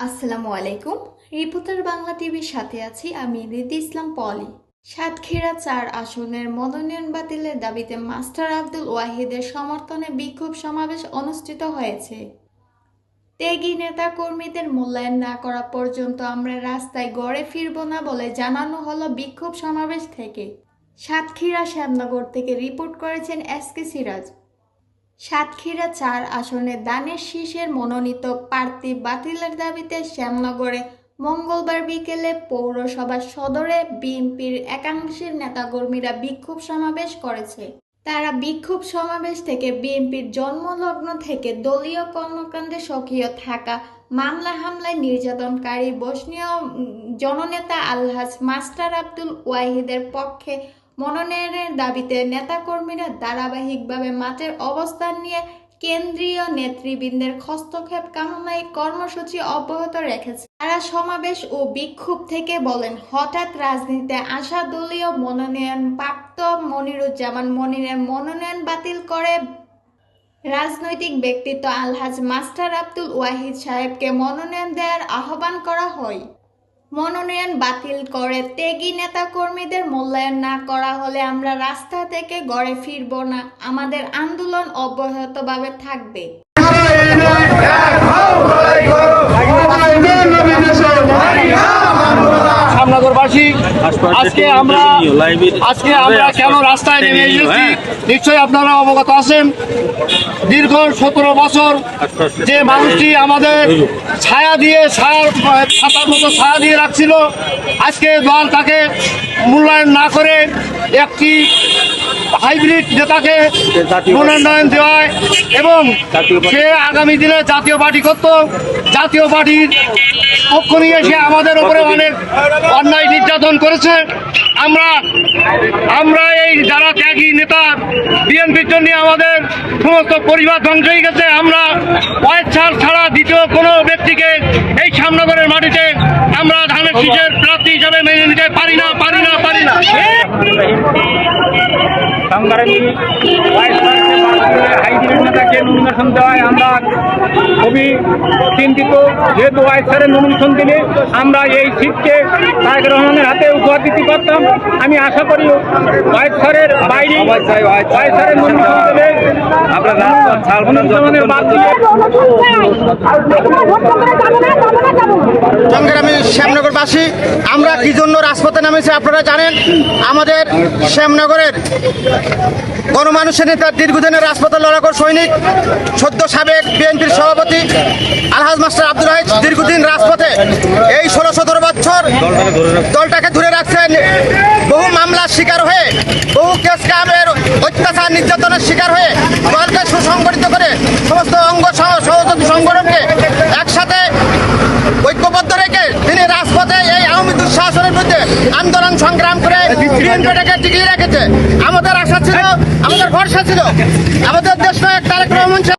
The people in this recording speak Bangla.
আসসালামু আলাইকুম। রিপোর্টার বাংলা টিভির সাথে আছি আমি রিদি ইসলাম পলি। সাতক্ষীরা চার আসনের মনোনয়ন বাতিলের দাবিতে মাস্টার আব্দুল ওয়াহিদের সমর্থনে বিক্ষোভ সমাবেশ অনুষ্ঠিত হয়েছে। ত্যাগী নেতা কর্মীদের মূল্যায়ন না করা পর্যন্ত আমরা রাস্তায় গড়ে ফিরব না বলে জানানো হলো বিক্ষোভ সমাবেশ থেকে। সাতক্ষীরা শ্যামনগর থেকে রিপোর্ট করেছেন এস কে সিরাজ। সাতক্ষীরা চার আসনে দানের শীষের মনোনীত প্রার্থী বাতিলের দাবিতে শ্যামনগরে মঙ্গলবার বিকেলে পৌরসভা সদরে বিএনপির একাংশের নেতাকর্মীরা বিক্ষোভ সমাবেশ করেছে। তারা বিক্ষোভ সমাবেশ থেকে বিএনপির জন্মলগ্ন থেকে দলীয় কর্মকাণ্ডে সক্রিয় থাকা, মামলা হামলায় নির্যাতনকারী বসনীয় জননেতা আলহাজ মাস্টার আব্দুল ওয়াহিদের পক্ষে মনোনয়নের দাবিতে নেতাকর্মীরা ধারাবাহিকভাবে মাঠের অবস্থান নিয়ে কেন্দ্রীয় নেতৃবৃন্দের হস্তক্ষেপ কামনায় কর্মসূচি অব্যাহত রেখেছে। তারা সমাবেশ ও বিক্ষোভ থেকে বলেন, হঠাৎ রাজনীতিতে আসা দলীয় মনোনয়ন প্রাপ্ত মনিরুজ্জামান মনিরের মনোনয়ন বাতিল করে রাজনৈতিক ব্যক্তিত্ব আলহাজ মাস্টার আব্দুল ওয়াহিদ সাহেবকে মনোনয়ন দেওয়ার আহ্বান করা হয়। মনোনয়ন বাতিল করে ত্যাগী নেতা কর্মীদের মূল্যায়ন না করা হলে আমরা রাস্তা থেকে গড়ে ফিরব না। আমাদের আন্দোলন অব্যাহতভাবে থাকবে। শ্যামনগরবাসী আজকে আমরা আজকে আমরা কেন রাস্তায় নেমে এসেছি? নিশ্চয়ই আপনারা অবগত আছেন। দীর্ঘ সতেরো বছর যে মানুষটি আমাদের ছায়া দিয়ে ছায়ার ছাতার মতো ছায়া দিয়ে রাখছিল আজকে দল তাকে মূল্যায়ন না করে একটি হাইব্রিড নেতাকে মনোনয়ন দেওয়ায় এবং সে আগামী দিনে জাতীয় পার্টি করত। জাতীয় পার্টির পক্ষ নিয়ে সে আমাদের উপরে অনেক অন্যায় নির্যাতন করেছে। আমরা আমরা এই যারা ত্যাগী নেতা, বিএনপির জন্য আমাদের সমস্ত পরিবার ধ্বংস হয়ে গেছে। আমরা ওয়াইট ছাড় দ্বিতীয় কোনো ব্যক্তিকে এই শ্যামনগরের মাটিতে আমরা ধানের শীষের প্রার্থী হিসাবে মেনে নিতে পারি না পারি না পারি না। নেতাকে নমিনেশন দেওয়ায় আমরা খুবই চিন্তিত যেহেতু ওয়াইস স্যারের নমিনেশন দিলে আমরা এই সিটকে তারেক রহমানের হাতে উপহার দিতে পারতাম আমি আশা করি ওয়াইস স্যারের বাইরে ওয়াইস স্যারের নমিনেশন দিলে বাদ শ্যামনগরবাসী আমরা কি জন্য রাজপথে নামেছি আপনারা জানেন আমাদের শ্যামনগরের গণমানুষের নেতা, দীর্ঘদিনের রাজপথে লড়াকর সৈনিক, সদ্য সাবেক বিএনপির সভাপতি, আলহাজ মাস্টার আব্দুল রাহিদ দীর্ঘদিন রাজপথে। এই ষোলো সতেরো বছর দলটাকে ধরে রাখছেন। বহু মামলার শিকার হয়ে, বহু কেস কামের অত্যাচার নির্যাতনের শিকার হয়ে দলকে সুসংগঠিত করে সমস্ত অঙ্গ সহ- সহযোগী সংগঠনকে একসাথে ঐক্যবদ্ধ রেখে তিনি রাজপথে এই আওয়ামী দুঃশাসনের বিরুদ্ধে আন্দোলন সংগ্রাম করে বিএনপিটাকে টিকিয়ে রেখেছে। আমাদের আশা ছিল আমাদের ভরসা ছিল। আমাদের দেশ নায়ক তারেক রহমান